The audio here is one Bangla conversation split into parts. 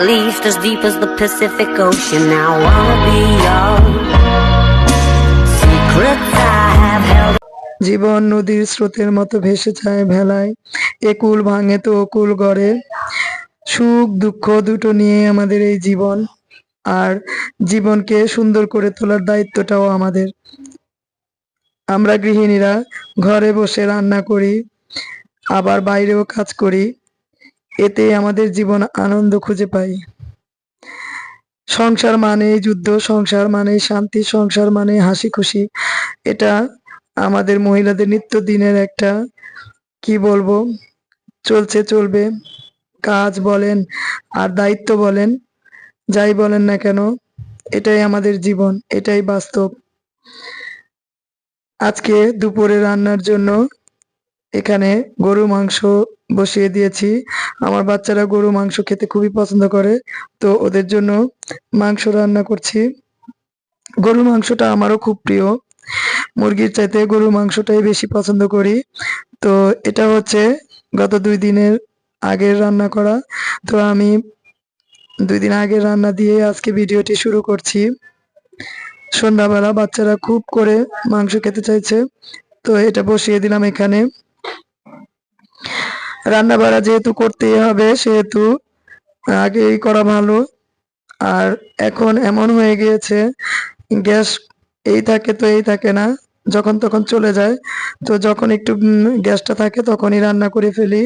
least as deep as the Pacific Ocean. Now I'll be your secrets I have held. জীবন নদীর স্রোতের মতো ভেসে যায় ভেলায়। একুল ভাঙে তো অকুল গড়ে। সুখ, দুঃখ দুটো নিয়ে আমাদের এই জীবন। আর জীবনকে সুন্দর করে তোলার দায়িত্বটাও আমাদের। আমরা গৃহিণীরা ঘরে বসে রান্না করি, আবার বাইরেও কাজ করি। এতে আমাদের জীবন আনন্দ খুঁজে পাই। সংসার মানেই যুদ্ধ, সংসার মানেই শান্তি, সংসার মানে হাসি খুশি। এটা আমাদের মহিলাদের নিত্য দিনের একটা, কি বলব, চলছে, চলবে। কাজ বলেন আর দায়িত্ব বলেন, যাই বলেন না কেন, এটাই আমাদের জীবন, এটাই বাস্তব। আজকে দুপুরে রান্নার জন্য এখানে গরু, মাংস বসিয়ে দিয়েছি। আমার বাচ্চারা গরু, মাংস খেতে খুবই পছন্দ করে। তো ওদের জন্য মাংস রান্না করছি। গরু মাংসটা আমারও খুব প্রিয়। মুরগির চাইতে গরুর মাংসটাই বেশি পছন্দ করি। তো এটা হচ্ছে গত দুই দিনের আগের রান্না করা। তো আমি দুই দিন আগের রান্না দিয়ে আজকে ভিডিওটি শুরু করছি। সন্ধ্যাবেলা বাচ্চারা খুব করে মাংস খেতে চাইছে। তো এটা বসিয়ে দিলাম এখানে। রান্না বাড়া যেহেতু করতেই হবে, সেহেতু আগেই করা ভালো। আর এখন এমন হয়ে গিয়েছে, গ্যাস এই থাকে তো এই থাকে না, যখন তখন চলে যায়। তো যখন একটু গ্যাসটা থাকে তখনই রান্না করে ফেলি।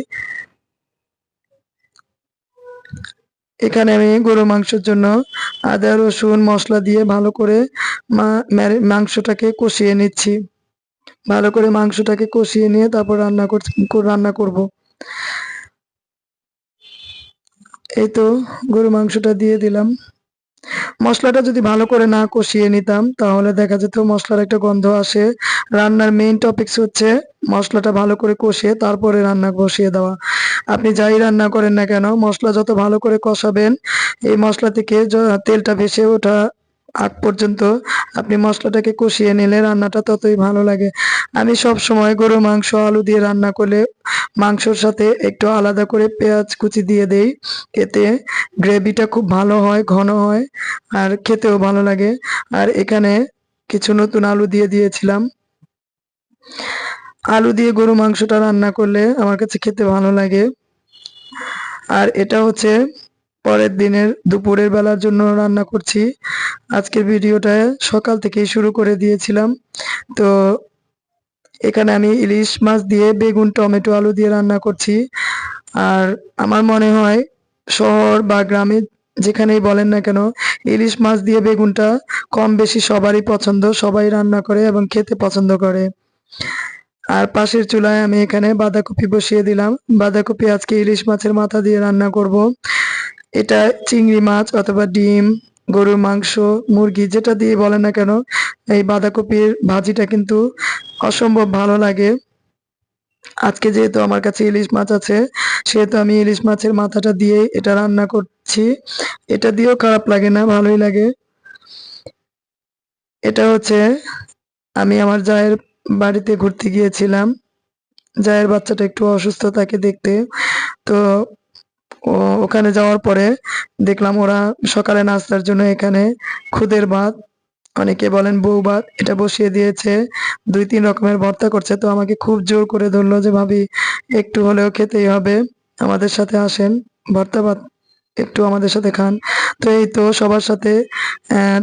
এখানে আমি গরু মাংসের জন্য আদা, রসুন, মশলা দিয়ে ভালো করে মাংসটাকে কষিয়ে নিচ্ছি। ভালো করে মাংসটাকে কষিয়ে নিয়ে তারপর রান্না রান্না করব। এই তো গরু মাংসটা দিয়ে দিলাম। মশলাটা যদি ভালো করে না কষিয়ে নিতাম, তাহলে দেখা যেত মশলার একটা গন্ধ আসে। রান্নার মেইন টপিকস হচ্ছে মশলাটা ভালো করে কষিয়ে তারপরে রান্না বসিয়ে দেওয়া। আপনি যাই রান্না করেন না কেন, মশলা যত ভালো করে কষাবেন, এই মশলা থেকে তেলটা ভেসে ওঠা আগ পর্যন্ত আপনি মশলাটাকে কষিয়ে নিলে রান্নাটা ততই ভালো লাগে। আমি সব সময় গরু মাংস আলু দিয়ে রান্না করলে মাংসর সাথে একটু আলাদা করে পেঁয়াজ কুচি দিয়ে দেই। এতে গ্রেভিটা খুব ভালো হয়, ঘন হয়, আর খেতেও ভালো লাগে। আর এখানে কিছু নতুন আলু দিয়ে দিয়েছিলাম। আলু দিয়ে গরু মাংসটা রান্না করলে আমার কাছে খেতে ভালো লাগে। আর এটা হচ্ছে পরের দিনের দুপুরের বেলার জন্য রান্না করছি। আজকের ভিডিওটা সকাল থেকেই শুরু করে দিয়েছিলাম। তো এখানে আমি ইলিশ মাছ দিয়ে, বেগুন, টমেটো, আলু দিয়ে রান্না করছি। আর আমার মনে হয় শহর বা গ্রামে যেখানেই বলেন না কেন, ইলিশ মাছ দিয়ে বেগুনটা কম বেশি সবারই পছন্দ, সবাই রান্না করে এবং খেতে পছন্দ করে। আর পাশের চুলায় আমি এখানে বাঁধাকপি বসিয়ে দিলাম। বাঁধাকপি আজকে ইলিশ মাছের মাথা দিয়ে রান্না করব। এটা চিংড়ি মাছ অথবা ডিম, গরুর মাংস, মুরগি, যেটা দিয়ে বলেন না কেন, এই বাঁধাকপির ভাজিটা কিন্তু অসম্ভব ভালো লাগে। আজকে যেহেতু আমার কাছে ইলিশ মাছ আছে, সেহেতু আমি ইলিশ মাছের মাথাটা দিয়ে এটা রান্না করছি। এটা দিয়েও খারাপ লাগে না, ভালোই লাগে। এটা হচ্ছে, আমি আমার জায়ের বাড়িতে ঘুরতে গিয়েছিলাম। জায়ের বাচ্চাটা একটু অসুস্থ তাকে দেখতে। তো ওখানে যাওয়ার পরে দেখলাম ওরা সকালে নাস্তার জন্য এখানে খুদের ভাত অনেকে বলেন বউ ভাত এটা বসিয়ে দিয়েছে দুই তিন রকমের ভর্তা করছে। তো আমাকে খুব জোর করে ধরলো যে ভাবি একটু হলেও খেতেই হবে। আমাদের সাথে আসেন ভর্তা ভাত একটু আমাদের সাথে খান। তো এই তো সবার সাথে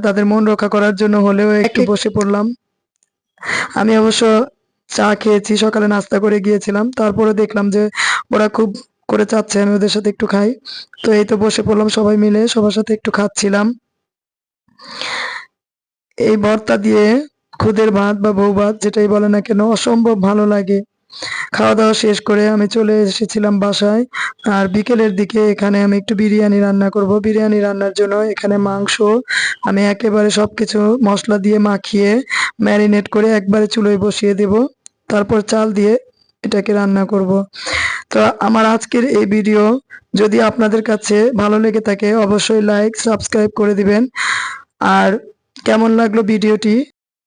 তাদের মন রক্ষা করার জন্য হলেও একটু বসে পড়লাম। আমি অবশ্য চা খেয়েছি সকালে নাস্তা করে গিয়েছিলাম। তারপরে দেখলাম যে ওরা খুব করে চাচ্ছে আমি ওদের সাথে একটু খাই। তো এই তো বসে পড়লাম সবাই মিলে সবার সাথে একটু খাচ্ছিলাম। এই ভর্তা দিয়ে খুদের ভাত বা বউ ভাত, যেটাই বলে না কেন, অসম্ভব ভালো লাগে। খাওয়া দাওয়া শেষ করে আমি চলে এসেছিলাম বাসায়। আর বিকেলের দিকে এখানে আমি একটু বিরিয়ানি রান্না করব। বিরিয়ানি রান্নার জন্য এখানে মাংস, আমি একেবারে সবকিছু মশলা দিয়ে মাখিয়ে ম্যারিনেট করে একবারে চুলোয় বসিয়ে দেব। তারপর চাল দিয়ে এটাকে রান্না করব। তো আমার আজকের এই ভিডিও যদি আপনাদের কাছে ভালো লেগে থাকে, অবশ্যই লাইক, সাবস্ক্রাইব করে দিবেন। আর কেমন লাগল ভিডিওটি?